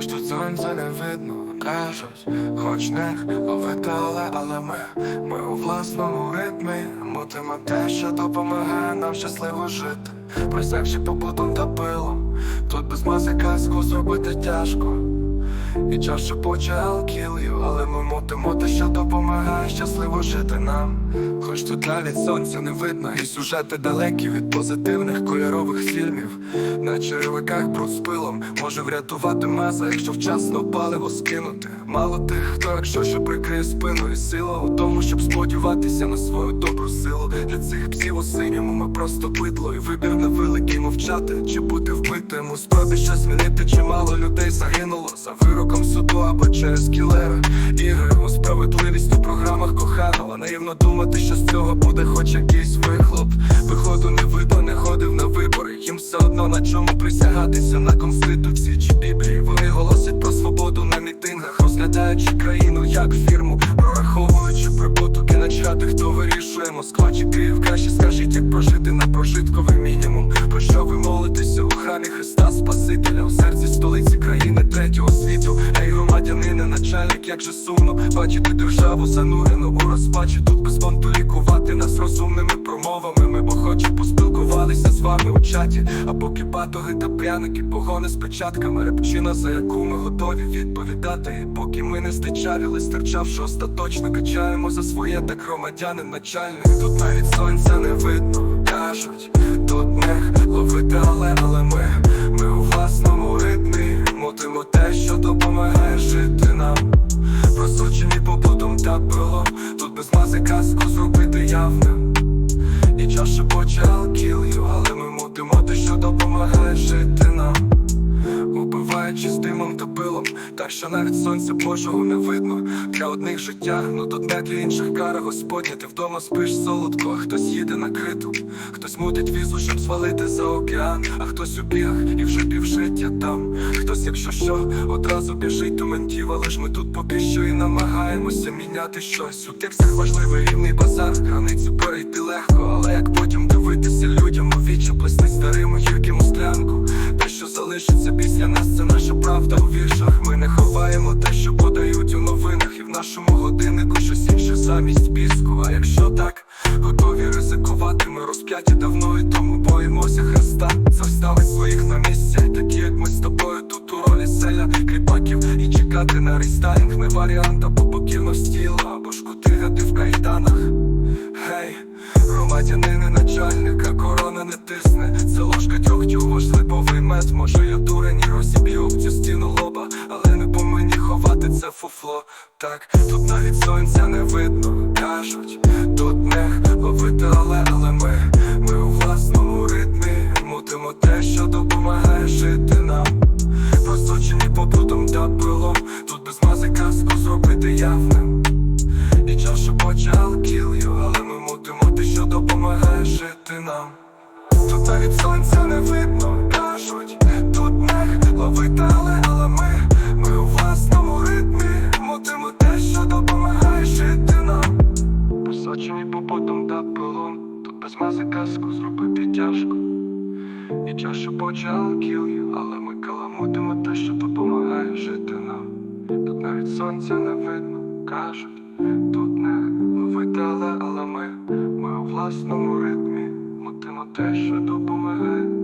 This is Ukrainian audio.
Хоч тут сонця не видно, кажуть, хоч не ловити, але, але ми, ми у власному ритмі мутимо те, що допомагає нам щасливо жити. Просявши побутом та пилом, тут без маси казку зробити тяжко. І час шепоче I'll Але ми мутимо те, що допомагає щасливо жити нам. Хоч тут навіть сонця не видно І сюжети далекі від позитивних кольорових фільмів. На черевиках бруд з пилом Може врятувати маза, якщо вчасно паливо скинути. Мало тих, хто якщо що прикриє спину І сила у тому, щоб сподіватися на свою добру силу. Для цих псів у синьому ми просто бидло І вибір невеликий мовчати. Чи бути вбитим У спробі щось змінити чимало людей загинуло За вироком суду або через кілера. Ігри у справедливість у програмах коханого. Наївно думати, що з цього буде хоч якийсь вихлоп. Виходу не видно, не ходив на вибори. Їм все одно на чому присягатися. На конституції чи біблії. Вони голосять про свободу на мітингах Розглядаючи країну як фірму Прораховуючи прибуток і начати, хто вирішує Москва чи Київ. Краще скажіть, як прожити на прожитковий мінімум. Про що ви молитеся у храмі Христа Спасителя? У серці столиці країни як же сумно Бачити державу занурену у розпачі. Тут без фонду лікувати нас розумними промовами. Ми бо хоч поспілкувалися з вами у чаті А поки батоги та пряники, погони з печатками Репчина, за яку ми готові відповідати. І поки ми не стичавіли, стерчавши остаточно Качаємо за своє, так громадянин начальник Тут навіть сонця не видно, кажуть Тут не ловити, але, але ми Ми у власному ритмі. Мутимо те, що допомагає жити нам Просочені побутом та пилом Тут без мази казку зробити явно. І час шепоче I'll Але ми мутимо. Те, що допомагає жити нам з димом та пилом. Так що навіть сонця Божого не видно. Для одних життя, ну тут не для інших кара Господня. Ти вдома спиш солодко, хтось їде на криту. Хтось мутить візу, щоб звалити за океан. А хтось у бігах і вже півжиття там. Хтось, якщо що, одразу біжить до ментів. Але ж ми тут поки що і намагаємося міняти щось. У текстах важливий рівний базар. Границю перейти легко, правда у віршах Ми не ховаємо те, що подають у новинах. І в нашому годиннику щось інше замість піску. А якщо так, готові ризикувати Ми розп'яті давно і тому боїмося Христа. Заставить своїх на місця, такі як ми з тобою Тут у ролі селя, кріпаків І чекати на рестайлінг. Не варіант або покірно стіла Або ж кутигати в кайданах. Гей, громадянини начальника, корона не тисне. Це ложка дьогтю, ваш липовий мед. Може я дурень лоба Але не повинні ховати це фуфло. Так, тут навіть сонця не видно Кажуть, тут не ловити, але, але ми Ми у власному ритмі. Мутимо те, що допомагає жити нам. Просочені побутом та пилом Тут без мази казку зробити явним. І I'll you Але ми мутимо те, що допомагає жити нам. Тут навіть сонця не видно, кажуть Тут не ловити, але, побутом та пилом. Тут без мази казку зробити тяжко. І чашу I'll Але ми каламутимо те, що допомагає жити нам. Тут навіть сонця не видно, кажуть. Тут не ловити, але, але ми Ми у власному ритмі Мутимо те, що допомагає